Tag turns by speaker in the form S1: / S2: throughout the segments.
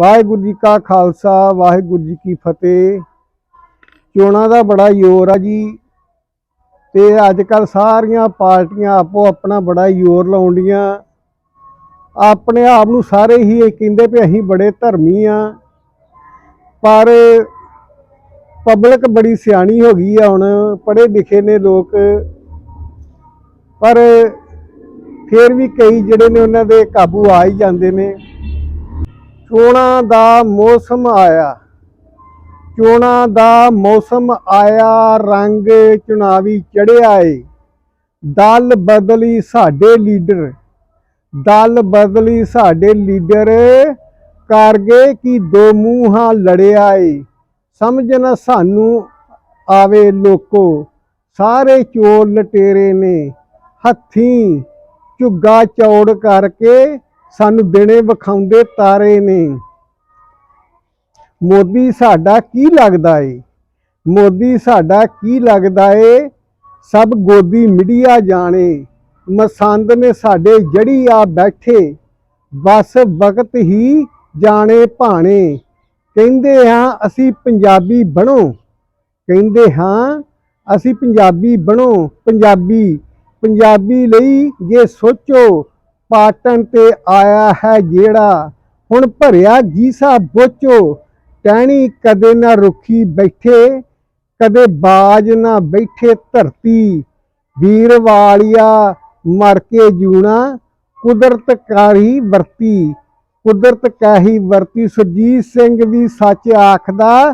S1: ਵਾਹਿਗੁਰੂ ਜੀ ਕਾ ਖਾਲਸਾ, ਵਾਹਿਗੁਰੂ ਜੀ ਕੀ ਫਤਿਹ। ਚੋਣਾਂ ਦਾ ਬੜਾ ਜ਼ੋਰ ਆ ਜੀ। ਤੇ ਅੱਜ ਕੱਲ ਸਾਰੀਆਂ ਪਾਰਟੀਆਂ ਆਪੋ ਆਪਣਾ ਬੜਾ ਜ਼ੋਰ ਲਾਉਂਦੀਆਂ। ਆਪਣੇ ਆਪ ਨੂੰ ਸਾਰੇ ਹੀ ਇਹ ਕਹਿੰਦੇ ਵੀ ਅਸੀਂ ਬੜੇ ਧਰਮੀ ਆ। ਪਰ ਪਬਲਿਕ ਬੜੀ ਸਿਆਣੀ ਹੋ ਗਈ ਆ ਹੁਣ, ਪੜ੍ਹੇ ਲਿਖੇ ਨੇ ਲੋਕ। ਪਰ ਫਿਰ ਵੀ ਕਈ ਜਿਹੜੇ ਨੇ ਉਹਨਾਂ ਦੇ ਕਾਬੂ ਆ ਹੀ ਜਾਂਦੇ ਨੇ। ਚੋਣਾਂ ਦਾ ਮੌਸਮ ਆਇਆ। ਚੋਣਾਂ ਦਾ ਮੌਸਮ ਆਇਆ, ਰੰਗ ਚੁਣਾਵੀ ਚੜਿਆ ਏ। ਦਲ ਬਦਲੀ ਸਾਡੇ ਲੀਡਰ। ਦਲ ਬਦਲੀ ਸਾਡੇ ਲੀਡਰ। ਕਰ ਗਏ ਕਿ ਦੋ ਮੂੰਹਾਂ ਲੜਿਆ ਏ। ਸਮਝ ਨਾ ਸਾਨੂੰ ਆਵੇ ਲੋਕੋ। ਸਾਰੇ ਚੋਰ ਲਟੇਰੇ ਨੇ। ਹੱਥੀਂ ਝੁੱਗਾ ਚੌੜ ਕਰਕੇ ਸਾਨੂੰ ਦਿਨੇ ਵਿਖਾਉਂਦੇ ਤਾਰੇ ਨੇ। ਮੋਦੀ ਸਾਡਾ ਕੀ ਲੱਗਦਾ ਏ? ਮੋਦੀ ਸਾਡਾ ਕੀ ਲੱਗਦਾ ਏ? ਸਭ ਗੋਦੀ ਮੀਡੀਆ ਜਾਣੇ। ਮਸੰਦ ਨੇ ਸਾਡੇ ਜੜੀ ਆ ਬੈਠੇ। ਬਸ ਵਕਤ ਹੀ ਜਾਣੇ ਭਾਣੇ। ਕਹਿੰਦੇ ਹਾਂ ਅਸੀਂ ਪੰਜਾਬੀ ਬਣੋ। ਕਹਿੰਦੇ ਹਾਂ ਅਸੀਂ ਪੰਜਾਬੀ ਬਣੋ। ਪੰਜਾਬੀ ਪੰਜਾਬੀ ਲਈ ਜੇ ਸੋਚੋ ਪਾਟਨ ਤੇ ਆਇਆ ਹੈ ਜਿਹੜਾ ਹੁਣ ਭਰਿਆ ਜੀਸਾ ਬੋਚੋ। ਟਹਿਣੀ ਕਦੇ ਨਾ ਰੁੱਖੀ ਬੈਠੇ, ਕਦੇ ਬਾਜ ਨਾ ਬੈਠੇ ਧਰਤੀ। ਵੀਰ ਵਾਲਿਆ, ਮਰ ਕੇ ਜੂਣਾ, ਕੁਦਰਤ ਕਾਰੀ ਵਰਤੀ। ਕੁਦਰਤ ਕਾਹੀ ਵਰਤੀ, ਸੁਰਜੀਤ ਸਿੰਘ ਵੀ ਸੱਚ ਆਖਦਾ,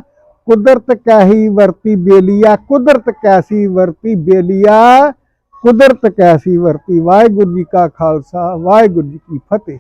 S1: ਕੁਦਰਤ ਕਾਹੀ ਵਰਤੀ ਬੇਲੀਆ, ਕੁਦਰਤ ਕੈਸੀ ਵਰਤੀ ਬੇਲੀਆ। ਕੁਦਰਤ ਕੈਸੀ ਵਰਤੀ ਵਾਹਿਗੁਰੂ ਜੀ ਕਾ ਖਾਲਸਾ ਵਾਹਿਗੁਰੂ ਜੀ ਕੀ ਫਤਿਹ।